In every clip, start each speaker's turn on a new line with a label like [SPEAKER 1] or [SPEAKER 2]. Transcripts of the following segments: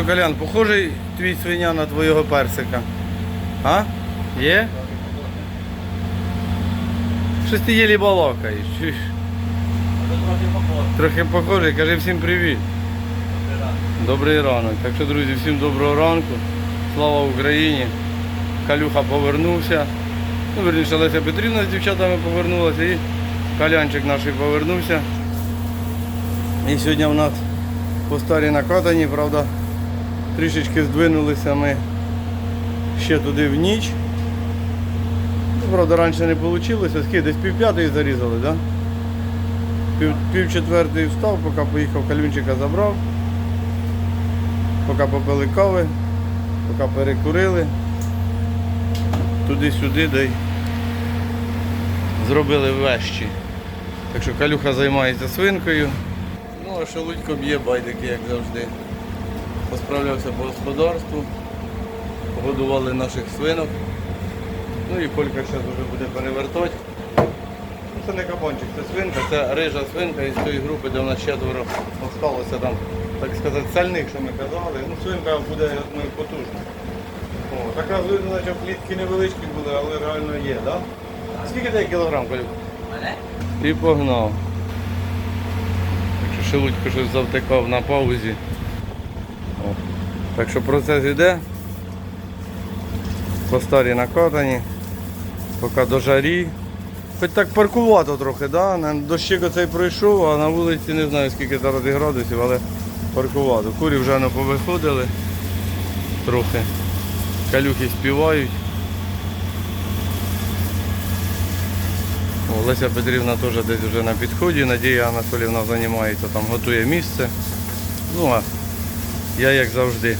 [SPEAKER 1] Що, Колян, похожий твій свиня на твого персика? А? Є? Щось ти єлі балакаєш. чуєш? Трохи похожий, кажи всім привіт. Добрий ранок. Так що, друзі, всім доброго ранку. Слава Україні. Калюха повернувся. Ну, верніше, Леся Петрівна з дівчатами повернулася і Калянчик наш повернувся. І сьогодні в нас по старій накатані, правда, трішечки здвинулися ми ще туди в ніч. Ну, правда, раніше не вийшло, скільки десь пів п'ятої зарізали? Да? Пів, пів четвертої встав, поки поїхав калюнчика забрав, поки попили кави, поки перекурили, туди-сюди, де й зробили вещі. Так що Калюха займається свинкою. Ну, а Шелудько б'є байдики, як завжди. Посправлявся по господарству, погодували наших свинок. Ну і Колька зараз вже буде перевертати. Ну, Це не кабанчик, це свинка, це рижа свинка із тої групи, де в нас четверо осталося там, так сказати, сальник, що ми казали. Ну, свинка буде, я думаю, потужна. О, така видно, наче клітки невеличкі були, але реально є, так? Да? Скільки тебе кілограм, Колюк?
[SPEAKER 2] Мене?
[SPEAKER 1] І погнав. Шелудько щось завтикав на паузі. Так що процес йде. По старі накатані. Поки до жарі. Хоч так паркувато трохи, да? Дощик оцей пройшов, а на вулиці не знаю скільки зараз градусів, але паркувато. Курі вже не повиходили трохи. Калюхи співають. О, Леся Петрівна теж десь вже на підході. Надія Анатолівна займається, там готує місце. Ну а я як завжди.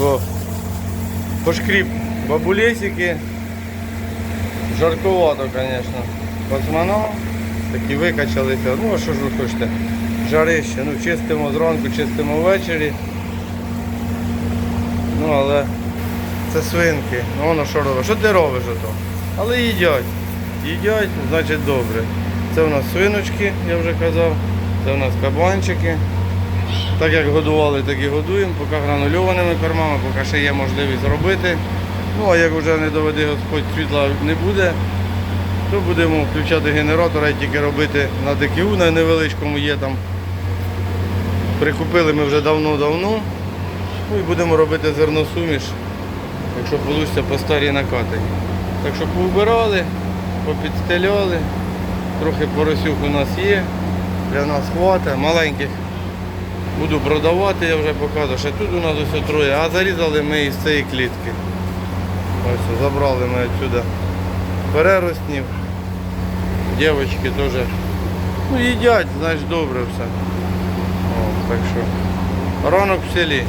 [SPEAKER 1] О, пошкріб бабулесики. Жарковато, звісно. Пацмано. Такі викачалися. Ну а що ж ви хочете? Жарище. Ну, чистимо зранку, чистимо ввечері. Ну але це свинки. Ну воно що робить? Що ти робиш ото? Але їдять. Їдять, значить добре. Це у нас свиночки, я вже казав. Це у нас кабанчики. Так як годували, так і годуємо, поки гранульованими кормами, поки ще є можливість робити. Ну а як вже не доведе Господь світла не буде, то будемо включати генератор, і тільки робити на ДКУ, на невеличкому є там. Прикупили ми вже давно-давно. Ну і будемо робити зерносуміш, якщо вийде по старій накатані. Так що поубирали, попідстеляли, трохи поросюк у нас є, для нас хватить, маленьких буду продавати, я вже показував. Ще тут у нас ось троє, а зарізали ми із цієї клітки. Ось забрали ми відсюди переростнів. Дівчатки теж ну, їдять, значить добре все. О, так що ранок в селі.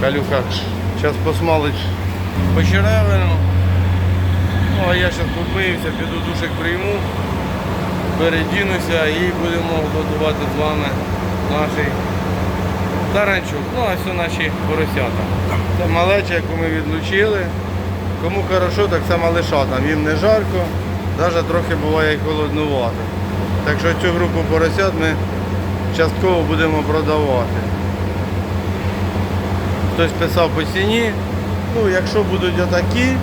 [SPEAKER 1] Калюха зараз посмалить почеревину. Ну а я зараз побиюся, піду душик прийму, передінуся і будемо готувати з вами наш таранчук. Ну а все наші поросята. Це малеча, яку ми відлучили. Кому хорошо, так це малишатам. Їм не жарко, навіть трохи буває і холоднувато. Так що цю групу поросят ми частково будемо продавати. Хтось писав по ціні. Ну, якщо будуть отакі,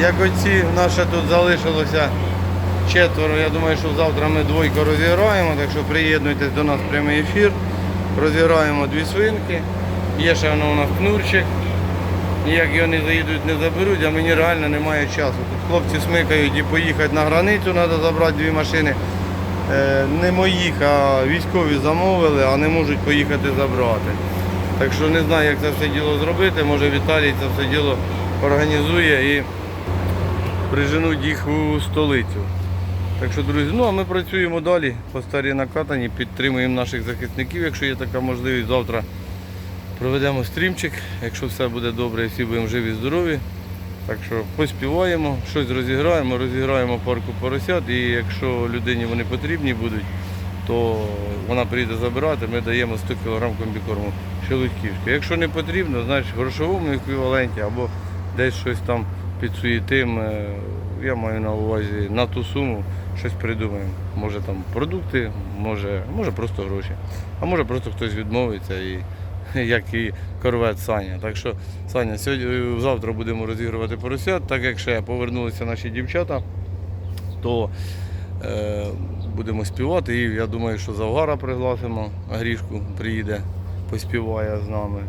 [SPEAKER 1] як оці, ще тут залишилося четверо. Я думаю, що завтра ми двойко розіграємо, так що приєднуйтесь до нас в прямий ефір. Розіграємо дві свинки. Є ще воно у нас кнурчик. Ніяк його не заїдуть, не заберуть, а мені реально немає часу. Тут хлопці смикають і поїхати на границю, треба забрати дві машини. Е, Не моїх, а військові замовили, а не можуть поїхати забрати. Так що не знаю, як це все діло зробити. Може Віталій це все діло організує і приженуть їх у столицю. Так що, друзі, ну а ми працюємо далі по старій накатані, підтримуємо наших захисників, якщо є така можливість. Завтра проведемо стрімчик, якщо все буде добре, і всі будемо живі, здорові. Так що поспіваємо, щось розіграємо, розіграємо парку поросят, і якщо людині вони потрібні будуть, то вона прийде забирати, ми даємо 100 кг комбікорму шелудьківську. Якщо не потрібно, значить в грошовому еквіваленті або десь щось там підсуєтим, е, я маю на увазі на ту суму, щось придумаємо. Може там продукти, може, може просто гроші. А може просто хтось відмовиться і як і корвет Саня. Так що, Саня, сьогодні завтра будемо розігрувати поросят, так як ще повернулися наші дівчата, то е, будемо співати. І я думаю, що Завгара пригласимо, Грішку приїде, поспіває з нами.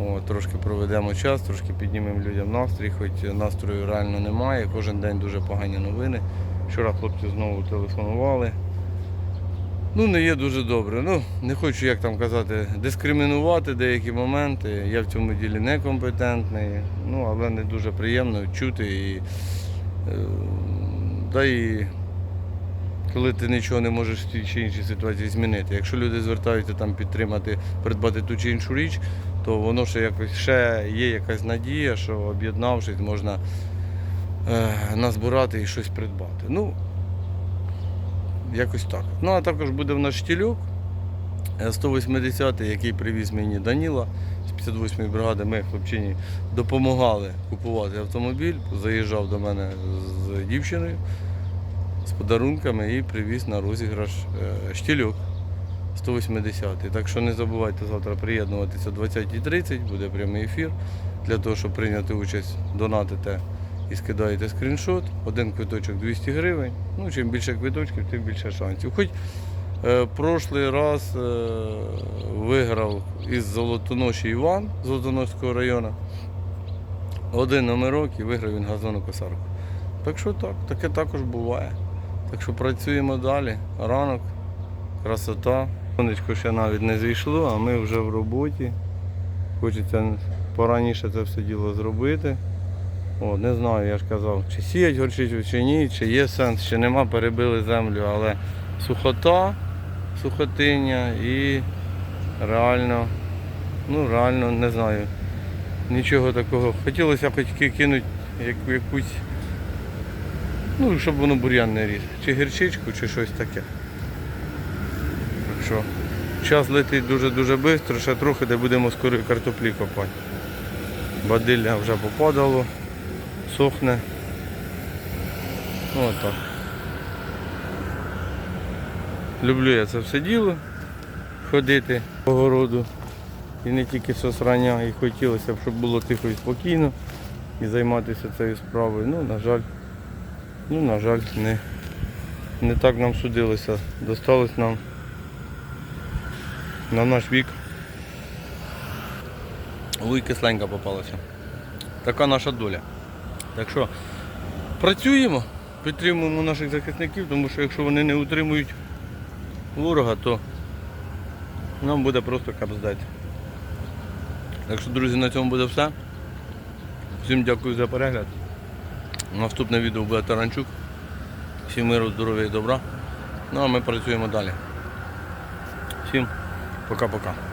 [SPEAKER 1] О, трошки проведемо час, трошки піднімемо людям настрій, хоч настрою реально немає. Кожен день дуже погані новини. Вчора хлопці знову телефонували. Ну, не є дуже добре. Ну, не хочу, як там казати, дискримінувати деякі моменти. Я в цьому ділі некомпетентний, ну, але не дуже приємно чути і. е, Та і коли ти нічого не можеш в тій чи іншій ситуації змінити. Якщо люди звертаються там підтримати, придбати ту чи іншу річ, то воно ще якось ще є якась надія, що об'єднавшись, можна назбирати і щось придбати. Ну, якось так. Ну, а також буде в нас штільок е, 180 який привіз мені Даніла з 58-ї бригади. Ми хлопчині допомагали купувати автомобіль, заїжджав до мене з дівчиною з подарунками і привіз на розіграш е, штільок 180. Так що не забувайте завтра приєднуватися о 20.30, буде прямий ефір. Для того, щоб прийняти участь, донатите і скидаєте скріншот. Один квиточок 200 гривень. Ну, чим більше квиточків, тим більше шансів. Хоч е, прошлий раз е, виграв із Золотоноші Іван з Золотоношського району. Один номерок і виграв він газону косарку. Так що так, таке також буває. Так що працюємо далі. Ранок, красота. Сонечко ще навіть не зійшло, а ми вже в роботі. Хочеться пораніше це все діло зробити. О, не знаю, я ж казав, чи сіять горчицю, чи ні, чи є сенс, чи нема, перебили землю, але сухота, сухотиння і реально, ну реально не знаю. Нічого такого. Хотілося хоч кинути яку- якусь, ну, щоб воно бур'ян не ріс. Чи гірчичку, чи щось таке. Так що час летить дуже-дуже швидко, ще трохи, де будемо скоро картоплі копати. Бадилля вже попадало, сохне. Ну, отак. Люблю я це все діло, ходити по городу. І не тільки сосрання, і хотілося б, щоб було тихо і спокійно і займатися цією справою. Ну, на жаль, ну, на жаль, не, не так нам судилося. Досталось нам на наш вік. Ой, кисленька попалася. Така наша доля. Так що працюємо, підтримуємо наших захисників, тому що якщо вони не утримують ворога, то нам буде просто капздать. Так що, друзі, на цьому буде все. Всім дякую за перегляд. Наступне відео буде Таранчук. Всім миру, здоров'я і добра. Ну а ми працюємо далі. Всім пока-пока.